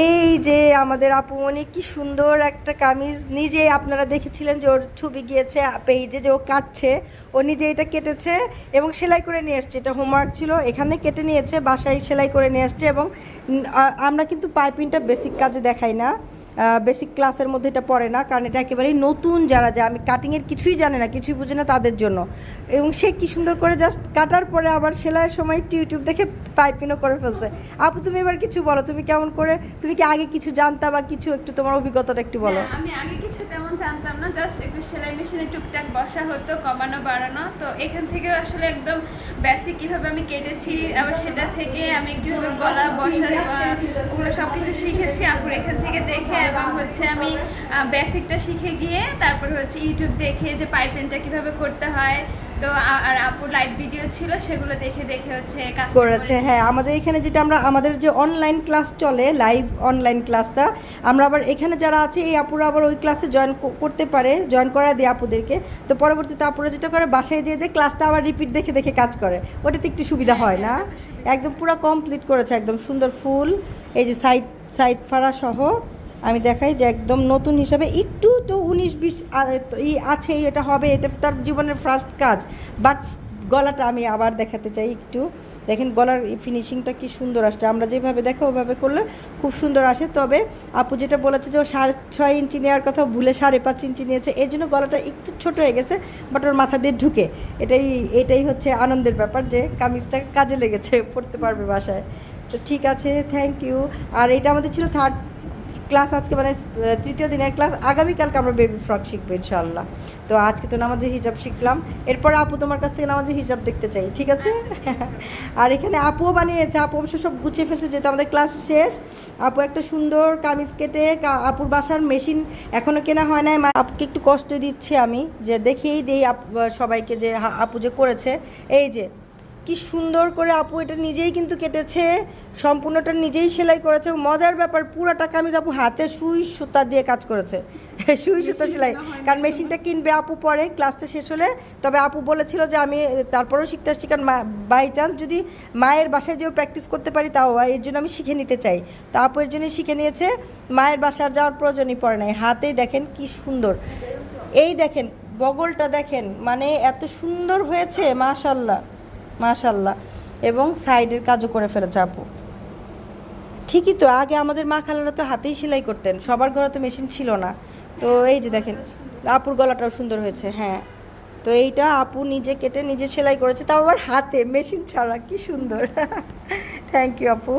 এই যে আমাদের আপু অনেক কি সুন্দর একটা কামিজ। নিজে আপনারা দেখেছিলেন যে ওর ছবি গিয়েছে পেজে যে ও কাটছে, ও নিজে এটা কেটেছে এবং সেলাই করে নিয়ে এসছে এটা হোমওয়ার্ক ছিল, এখানে কেটে নিয়েছে, বাসায় সেলাই করে নিয়ে আসছে এবং আমরা কিন্তু পাইপিংটা বেসিক কাজে দেখাই না। বেসিক ক্লাসের মধ্যে এটা পড়ে না, কারণ এটা একেবারেই নতুন যারা যায় আমি কাটিংয়ের কিছুই জানে না, কিছুই বুঝে না তাদের জন্য। এবং সে কি সুন্দর করে জাস্ট কাটার পরে আবার সেলাইয়ের সময় একটু ইউটিউব দেখে পাইপিংও করে ফেলছে। আপু, তুমি এবার কিছু বলো, তুমি কেমন করে, তুমি কি আগে কিছু জানতা বা কিছু একটু তোমার অভিজ্ঞতাটা একটু বলো? আমি আগে কিছু তেমন জানতাম না জাস্ট একটু সেলাই মেশিনে টুকটাক বসা হতো, কমানো, বাড়ানো। তো এখান থেকে আসলে একদম বেসিক কীভাবে আমি কেটেছি, আবার সেটা থেকে আমি কীভাবে গলা বসা ওগুলো সব কিছু শিখেছি, আপুর এখান থেকে দেখে এবং হচ্ছে আমি বেসিকটা শিখে গিয়ে তারপর হচ্ছে ইউটিউব দেখে যে পাইপেনটা কীভাবে করতে হয়। তো আর আপুর লাইভ ভিডিও ছিল সেগুলো দেখে দেখে হচ্ছে কাজ করেছে হ্যাঁ আমাদের এখানে যেটা আমরা আমাদের যে অনলাইন ক্লাস চলে লাইভ অনলাইন ক্লাসটা আমরা আবার এখানে যারা আছে এই আপুরা আবার ওই ক্লাসে জয়েন করতে পারে জয়েন করা দিয়ে আপুদেরকে। তো পরবর্তীতে আপুরা যেটা করে বাসায় যেয়ে যে ক্লাসটা আবার রিপিট দেখে দেখে কাজ করে। ওটাতে একটু সুবিধা হয় না। একদম পুরো কমপ্লিট করেছে একদম সুন্দর ফুল এই যে সাইড সাইড ফাড়া সহ। আমি দেখাই যে একদম নতুন হিসাবে একটু তো উনিশ, বিশ ই আছে এটা হবে, এটা তার জীবনের ফার্স্ট কাজ। বাট গলাটা আমি আবার দেখাতে চাই একটু। দেখেন গলার ফিনিশিংটা কি সুন্দর আসছে। আমরা যেভাবে দেখো ওভাবে করলে খুব সুন্দর আসে। তবে আপু যেটা বলেছে যে ও সাড়ে ছয় ইঞ্চি নেওয়ার কথা ভুলে সাড়ে পাঁচ ইঞ্চি নিয়েছে। এই জন্য গলাটা একটু ছোট হয়ে গেছে বাট ওর মাথা দিয়ে ঢুকে। এটাই এটাই হচ্ছে আনন্দের ব্যাপার যে কামিজটা কাজে লেগেছে, পড়তে পারবে বাসায়। তো ঠিক আছে থ্যাংক ইউ আর এটা আমাদের ছিল থার্ড ক্লাস আজকে মানে তৃতীয় দিনের ক্লাস আগামীকালকে আমরা বেবি ফ্রক শিখব ইনশাল্লাহ তো আজকে তো নামাজের হিসাব শিখলাম। এরপর আপু তোমার কাছ থেকে নামাজের হিসাব দেখতে চাই ঠিক আছে? আর এখানে আপুও বানিয়েছে আপু অবশ্য সব গুছিয়ে ফেলছে যেহেতু আমাদের ক্লাস শেষ। আপু একটা সুন্দর কামিজ কেটে আপুর বাসার মেশিন এখনও কেনা হয় নাই। আপুকে একটু কষ্ট দিচ্ছি আমি যে দেখেই দিই আপ- সবাইকে যে আপু যে করেছে। এই যে কি সুন্দর করে আপু এটা নিজেই কিন্তু কেটেছে সম্পূর্ণটা নিজেই সেলাই করেছে মজার ব্যাপার পুরাটা কামিজ আপু হাতে সুই সুতা দিয়ে কাজ করেছে। সুই সুতা সেলাই কারণ মেশিনটা কিনবে আপু পরে ক্লাসটা শেষ হলে। তবে আপু বলেছিল যে আমি তারপরেও শিখতে আসছি কারণ বাই চান্স যদি মায়ের বাসায় যেও প্র্যাকটিস করতে পারি তাও এর জন্য আমি শিখে নিতে চাই। তা আপু এর জন্যই শিখে নিয়েছে মায়ের বাসায় আর যাওয়ার প্রয়োজনই পড়ে নাই। হাতেই দেখেন কি সুন্দর। এই দেখেন বগলটা দেখেন মানে এত সুন্দর হয়েছে মাশাল্লাহ। মাশাল্লাহ। এবং সাইডের কাজও করে ফেলেছে আপু। ঠিকই তো, আগে আমাদের মা খালারা তো হাতেই সেলাই করতেন, সবার ঘরে তো মেশিন ছিল না। তো এই যে দেখেন, আপুর গলাটাও সুন্দর হয়েছে হ্যাঁ। তো এইটা আপু নিজে কেটে নিজে সেলাই করেছে, তাও আবার হাতে, মেশিন ছাড়া, কি সুন্দর। থ্যাংক ইউ আপু।